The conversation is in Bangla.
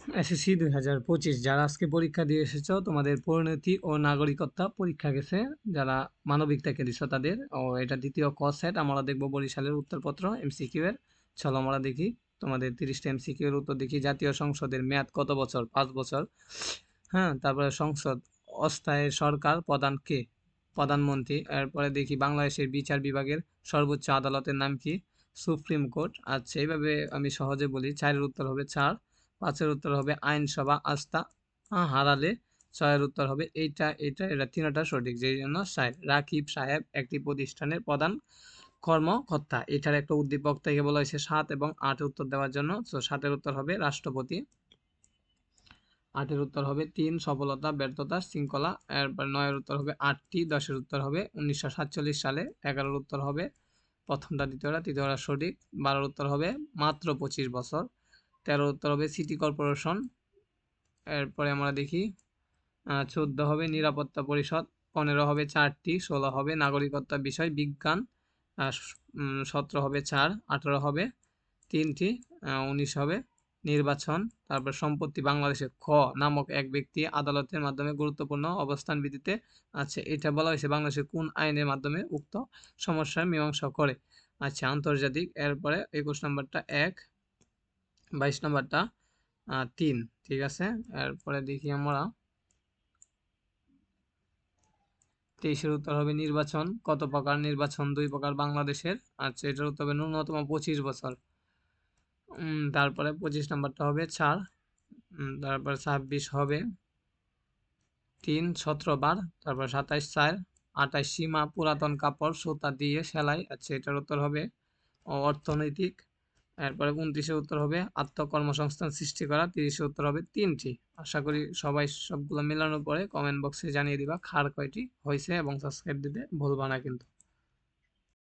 এসএসসি দুই হাজার পঁচিশ, যারা আজকে পরীক্ষা দিয়ে এসেছ, তোমাদের পরিণতি ও নাগরিকত্ব পরীক্ষা গেছে। যারা মানবিক থেকে দিছো তাদের। ও, এটা দ্বিতীয় ক সেট আমরা দেখব বরিশালের উত্তরপত্র এমসিকিউ এর। চলো আমরা দেখি, তোমাদের তিরিশটা এমসিকিউ এর উত্তর দেখি। জাতীয় সংসদের মেয়াদ কত বছর? পাঁচ বছর। হ্যাঁ তারপরে সংসদ, অস্থায়ী সরকার প্রধান কে? প্রধানমন্ত্রী। এরপরে দেখি বাংলাদেশের বিচার বিভাগের সর্বোচ্চ আদালতের নাম কি? Supreme court. আচ্ছা এইভাবে আমি সহজে বলি। চারের উত্তর হবে চার। পাঁচের উত্তর হবে আইনসভা আস্থা হারালে ছয়ের উত্তর হবে এইটা এইটা, এটা, তিনটা সঠিক, যেই জন্য সাহেব, রাকিব সাহেব একটি প্রতিষ্ঠানের প্রধান কর্মকর্তা। এটার একটা উদ্দীপক থেকে বলা হয়েছে সাত এবং আট উত্তর দেওয়ার জন্য। তো সাতের উত্তর হবে রাষ্ট্রপতি। আটের উত্তর হবে তিন, সফলতা, ব্যর্থতা, শৃঙ্খলা। এরপর নয়ের উত্তর হবে আটটি, দশের উত্তর হবে উনিশশো সাতচল্লিশ সালে। এগারোর উত্তর হবে প্রথমটা, দ্বিতীয়টা, তৃতীয়টা সঠিক। বারোর উত্তর হবে মাত্র পঁচিশ বছর। উত্তর হবে সিটি কর্পোরেশন। এরপরে আমরা দেখি চোদ্দ হবে নিরাপত্তা পরিষদ, পনেরো হবে চারটি, ষোলো হবে নাগরিকত্ব বিষয়, বিজ্ঞান সতেরো হবে চার, আঠারো হবে তিনটি উনিশ হবে নির্বাচন। তারপর সম্পত্তি বাংলাদেশে খ নামক এক ব্যক্তি আদালতের মাধ্যমে গুরুত্বপূর্ণ অবস্থান বিধিতে আছে। এটা বলা হয়েছে বাংলাদেশের কোন আইনের মাধ্যমে উক্ত সমস্যার মীমাংসা করে। আচ্ছা আন্তর্জাতিক। এরপরে একুশ নম্বরটা, এক বাইশ নম্বরটা তিন, ঠিক আছে? এরপরে দেখি আমরা। তেইশের উত্তর হবে নির্বাচন, কত প্রকার নির্বাচন? দুই প্রকার বাংলাদেশের। আচ্ছা এটার উত্তর হবে ন্যূনতম পঁচিশ বছর। তারপরে পঁচিশ নাম্বারটা হবে চার। তারপর ছাব্বিশ হবে তিন, সতেরো বার। তারপর সাতাইশ, চার। আঠাইশ, সীমা, পুরাতন কাপড়, সুতা দিয়ে সেলাই। আচ্ছা এটার উত্তর হবে অর্থনৈতিক। এরপরে উনত্রিশের উত্তর হবে আত্মকর্মসংস্থান সৃষ্টি করা, তিরিশের উত্তর হবে তিনটি। আশা করি সবাই সবগুলো মেলানোর পরে কমেন্ট বক্সে জানিয়ে দিবা, খার কয়টি হয়েছে এবং সাবস্ক্রাইব দিতে ভুলবা না কিন্তু।